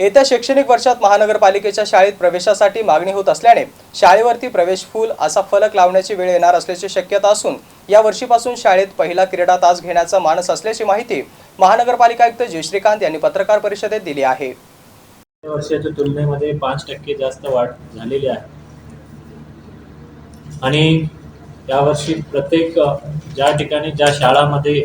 येत्या शैक्षणिक वर्षात महानगरपालिकेच्या शाळेत प्रवेशासाठी मागणी होत असल्याने शाळेवरती प्रवेश फूल असा फलक लावण्याची वेळ येणार असल्याची शक्यता असून या वर्षीपासून शाळेत पहिला क्रीडा तास घेण्याचा मानस असल्याची माहिती महानगरपालिका आयुक्त जय श्रीकांत यांनी पत्रकार परिषदेत दिली आहे. वर्षाच्या तुलनेमध्ये पाच टक्के जास्त वाढ झालेली आहे. आणि यावर्षी प्रत्येक ज्या ठिकाणी ज्या शाळामध्ये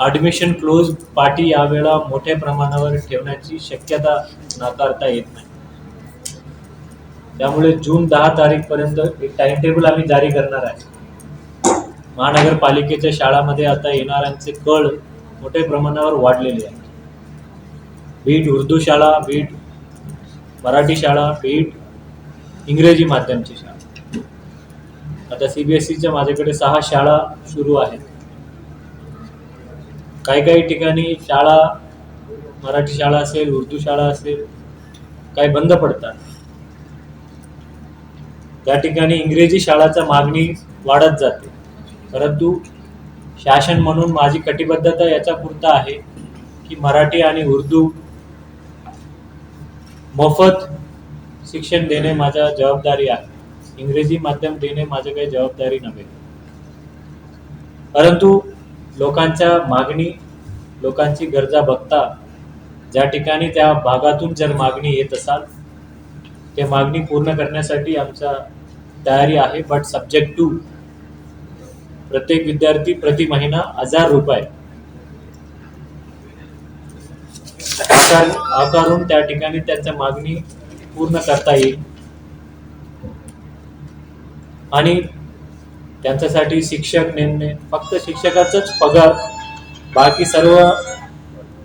ॲडमिशन क्लोज पार्टी यावेळा मोठ्या प्रमाणावर ठेवण्याची शक्यता नाकारता येत नाही. त्यामुळे जून दहा तारीखपर्यंत एक टाइम टेबल आम्ही जारी करणार आहे. महानगरपालिकेच्या शाळामध्ये आता येणाऱ्यांचे कळ मोठ्या प्रमाणावर वाढलेले आहे बीट उर्दू शाळा बीट मराठी शाळा बीट इंग्रजी माध्यमची शाळा. आता सी बी एस सीच्या माझ्याकडे सहा शाळा सुरू आहेत. काही काही ठिकाणी शाळा मराठी शाळा असेल उर्दू शाळा असेल काही बंद पडतात. त्या ठिकाणी इंग्रजी शाळाचा मागणी वाढत जाते. परंतु शासन म्हणून माझी कटिबद्धता याचा पुरता आहे की मराठी आणि उर्दू मोफत शिक्षण देणे माझा जबाबदारी आहे. इंग्रजी माध्यम देणे माझं काही जबाबदारी नव्हे. परंतु लोकांच्या मागणी लोकांची गरजा बघता ज्या ठिकाणी त्या भागातून जर मागणी येत असाल ते मागणी पूर्ण करण्यासाठी आमचा तयारी आहे. बट सब्जेक्ट टू प्रत्येक विद्यार्थी प्रति महिना हजार रुपये. आकार आकारून त्या ठिकाणी त्यांच्या मागणी पूर्ण करता येईल. आणि त्यांच्यासाठी शिक्षक नेमणे फक्त शिक्षकाचाच पगार. बाकी सर्व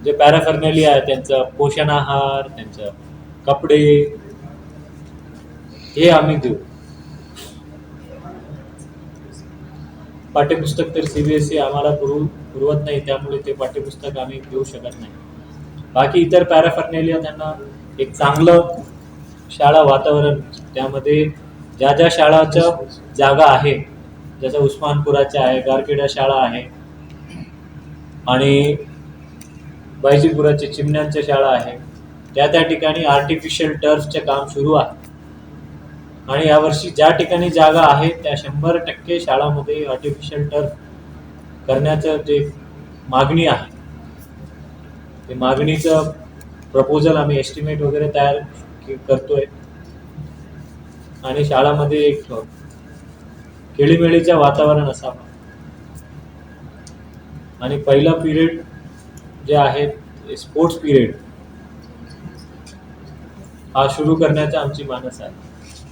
जे पॅराफर्नेली आहे त्यांचं पोषण आहार त्यांचं कपडे हे आम्ही देऊ. पाठ्यपुस्तक तर सीबीएसई आम्हाला पुरवू पुरवत नाही त्यामुळे ते पाठ्यपुस्तक आम्ही देऊ शकत नाही. बाकी इतर पॅराफर्नेलिया त्यांना एक चांगलं शाळा वातावरण त्यामध्ये ज्या ज्या शाळाच्या जागा आहे जसं उस्मानपुराच्या आहे गारखेडा शाळा आहे आणि बायजीपुराची चिमण्यांच्या शाळा आहे. त्या त्या ठिकाणी आर्टिफिशियल टर्फचे काम सुरू आहे. आणि यावर्षी ज्या ठिकाणी जागा आहे त्या शंभर टक्के शाळामध्ये आर्टिफिशियल टर्फ करण्याचं जे मागणी आहे ते मागणीचं प्रपोजल आम्ही एस्टिमेट वगैरे तयार करतोय. आणि शाळामध्ये एक खेळीमेळीचं वातावरण असावं. आणि पहिला पिरियड जे आहे स्पोर्ट्स पिरियड हा सुरू करण्याचा आमची मानस आहे.